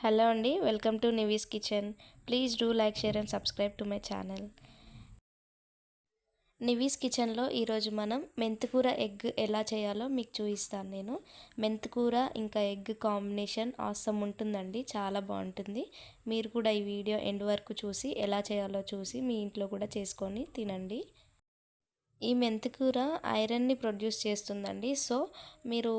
Hello అండి welcome to Nivi's kitchen. Please do like share and subscribe to my channel. Nivi's కిచెన్లో ఈరోజు మనం మెంతికూర ఎగ్ ఎలా చేయాలో మీకు చూపిస్తాను నేను. మెంతికూర ఇంకా ఎగ్ కాంబినేషన్ ఆసం ఉంటుందండి చాలా బాగుంటుంది. మీరు కూడా ఈ వీడియో ఎండ్ వరకు చూసి ఎలా చేయాలో చూసి మీ ఇంట్లో కూడా చేసుకొని తినండి. ఈ మెంతికూర ఐరన్ని ప్రొడ్యూస్ చేస్తుందండి. సో మీరు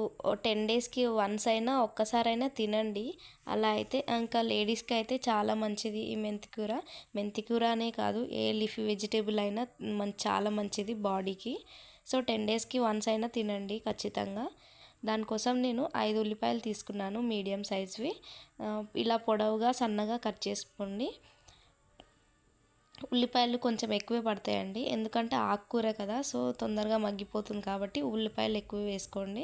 టెన్ డేస్కి వన్స్ అయినా ఒక్కసారైనా తినండి. అలా అయితే ఇంకా లేడీస్కి అయితే చాలా మంచిది ఈ మెంతికూర మెంతికూర అనే కాదు ఏ లీఫీ వెజిటేబుల్ అయినా చాలా మంచిది బాడీకి. సో టెన్ డేస్కి వన్స్ అయినా తినండి ఖచ్చితంగా. దానికోసం నేను ఐదు ఉల్లిపాయలు తీసుకున్నాను మీడియం సైజ్వి. ఇలా పొడవుగా సన్నగా కట్ చేసుకోండి. ఉల్లిపాయలు కొంచెం ఎక్కువే పడతాయండి. ఎందుకంటే ఆకుకూర కదా సో తొందరగా మగ్గిపోతుంది కాబట్టి ఉల్లిపాయలు ఎక్కువ వేసుకోండి.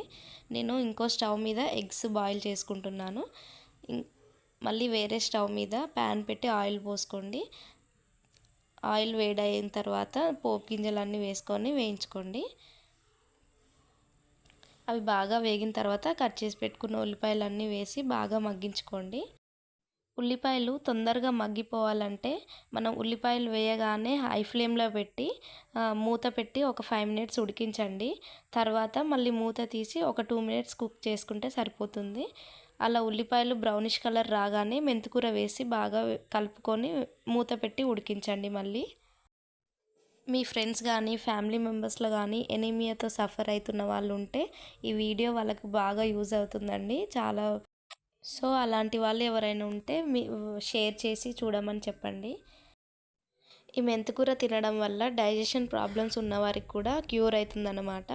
నేను ఇంకో స్టవ్ మీద ఎగ్స్ బాయిల్ చేసుకుంటున్నాను. మళ్ళీ వేరే స్టవ్ మీద ప్యాన్ పెట్టి ఆయిల్ పోసుకోండి. ఆయిల్ వేడైన తర్వాత పోపు గింజలన్నీ వేసుకొని వేయించుకోండి. అవి బాగా వేగిన తర్వాత కట్ చేసి పెట్టుకున్న ఉల్లిపాయలన్నీ వేసి బాగా మగ్గించుకోండి. ఉల్లిపాయలు తొందరగా మగ్గిపోవాలంటే మనం ఉల్లిపాయలు వేయగానే హై ఫ్లేమ్లో పెట్టి మూత పెట్టి ఒక ఫైవ్ మినిట్స్ ఉడికించండి. తర్వాత మళ్ళీ మూత తీసి ఒక టూ మినిట్స్ కుక్ చేసుకుంటే సరిపోతుంది. అలా ఉల్లిపాయలు బ్రౌనిష్ కలర్ రాగానే మెంతికూర వేసి బాగా కలుపుకొని మూత పెట్టి ఉడికించండి మళ్ళీ. మీ ఫ్రెండ్స్ కానీ ఫ్యామిలీ మెంబర్స్లో కానీ ఎనీమియాతో సఫర్ అవుతున్న వాళ్ళు ఉంటే ఈ వీడియో వాళ్ళకు బాగా యూజ్ అవుతుందండి. చాలా సో అలాంటి వాళ్ళు ఎవరైనా ఉంటే మీ షేర్ చేసి చూడమని చెప్పండి. ఈ మెంతికూర తినడం వల్ల డైజెషన్ ప్రాబ్లమ్స్ ఉన్నవారికి కూడా క్యూర్ అవుతుందన్నమాట.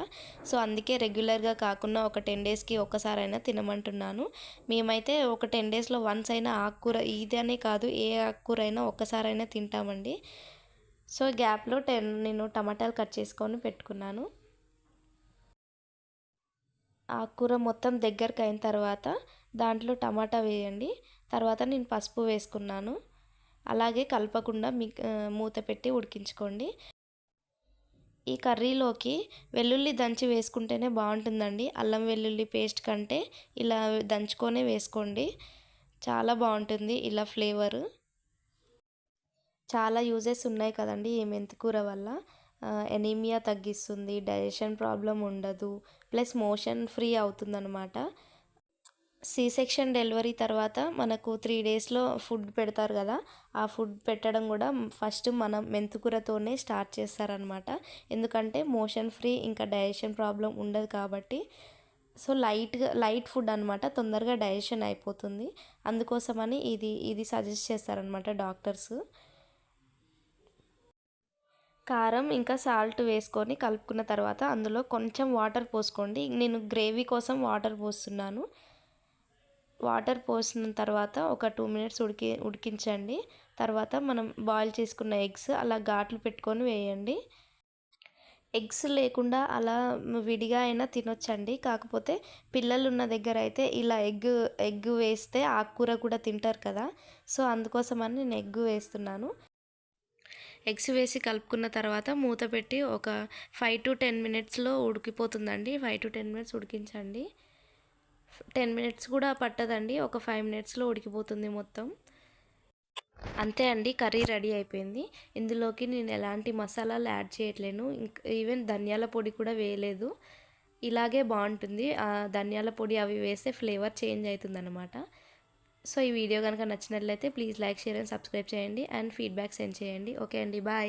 సో అందుకే రెగ్యులర్గా కాకుండా ఒక టెన్ డేస్కి ఒక్కసారైనా తినమంటున్నాను. మేమైతే ఒక టెన్ డేస్లో వన్స్ అయినా ఆకుకూర ఇదనే కాదు ఏ ఆకుకూర అయినా ఒక్కసారైనా తింటామండి. సో గ్యాప్లో టెన్ నేను టమాటాలు కట్ చేసుకొని పెట్టుకున్నాను. ఆకుకూర మొత్తం దగ్గరకు అయిన తర్వాత దాంట్లో టమాటా వేయండి. తర్వాత నేను పసుపు వేసుకున్నాను. అలాగే కలపకుండా మీ మూత పెట్టి ఉడికించుకోండి. ఈ కర్రీలోకి వెల్లుల్లి దంచి వేసుకుంటేనే బాగుంటుందండి. అల్లం వెల్లుల్లి పేస్ట్ కంటే ఇలా దంచుకొనే వేసుకోండి. చాలా బాగుంటుంది ఇలా ఫ్లేవరు. చాలా యూజెస్ ఉన్నాయి కదండి ఈ మెంతికూర వల్ల. ఎనీమియా తగ్గిస్తుంది డైజెషన్ ప్రాబ్లం ఉండదు ప్లస్ మోషన్ ఫ్రీ అవుతుందన్నమాట. సి సెక్షన్ డెలివరీ తర్వాత మనకు త్రీ డేస్లో ఫుడ్ పెడతారు కదా ఆ ఫుడ్ పెట్టడం కూడా ఫస్ట్ మనం మెంతుకూరతోనే స్టార్ట్ చేస్తారనమాట. ఎందుకంటే మోషన్ ఫ్రీ ఇంకా డైజెషన్ ప్రాబ్లం ఉండదు కాబట్టి. సో లైట్గా లైట్ ఫుడ్ అనమాట తొందరగా డైజెషన్ అయిపోతుంది. అందుకోసమని ఇది ఇది సజెస్ట్ చేస్తారనమాట డాక్టర్స్. కారం ఇంకా సాల్ట్ వేసుకొని కలుపుకున్న తర్వాత అందులో కొంచెం వాటర్ పోసుకోండి. నేను గ్రేవీ కోసం వాటర్ పోస్తున్నాను. వాటర్ పోసిన తర్వాత ఒక టూ మినిట్స్ ఉడికి ఉడికించండి. తర్వాత మనం బాయిల్ చేసుకున్న ఎగ్స్ అలా ఘాట్లు పెట్టుకొని వేయండి. ఎగ్స్ లేకుండా అలా విడిగా అయినా తినొచ్చండి. కాకపోతే పిల్లలు ఉన్న దగ్గర అయితే ఇలా ఎగ్ ఎగ్ వేస్తే ఆకుకూర కూడా తింటారు కదా. సో అందుకోసమని నేను ఎగ్ వేస్తున్నాను. ఎగ్స్ వేసి కలుపుకున్న తర్వాత మూత పెట్టి ఒక ఫైవ్ టు టెన్ మినిట్స్లో ఉడికిపోతుందండి. ఫైవ్ టు టెన్ మినిట్స్ ఉడికించండి. టెన్ మినిట్స్ కూడా పట్టదండి. ఒక ఫైవ్ మినిట్స్లో ఉడికిపోతుంది మొత్తం. అంతే అండి కర్రీ రెడీ అయిపోయింది. ఇందులోకి నేను ఎలాంటి మసాలాలు యాడ్ చేయట్లేను. ఈవెన్ ధనియాల పొడి కూడా వేయలేదు. ఇలాగే బాగుంటుంది. ధనియాల పొడి అవి వేస్తే ఫ్లేవర్ చేంజ్ అవుతుంది అనమాట సో ఈ వీడియో కనుక నచ్చినట్లయితే please like share and subscribe చేయండి. అండ్ ఫీడ్బ్యాక్ సెండ్ చేయండి. ఓకే అండి బాయ్.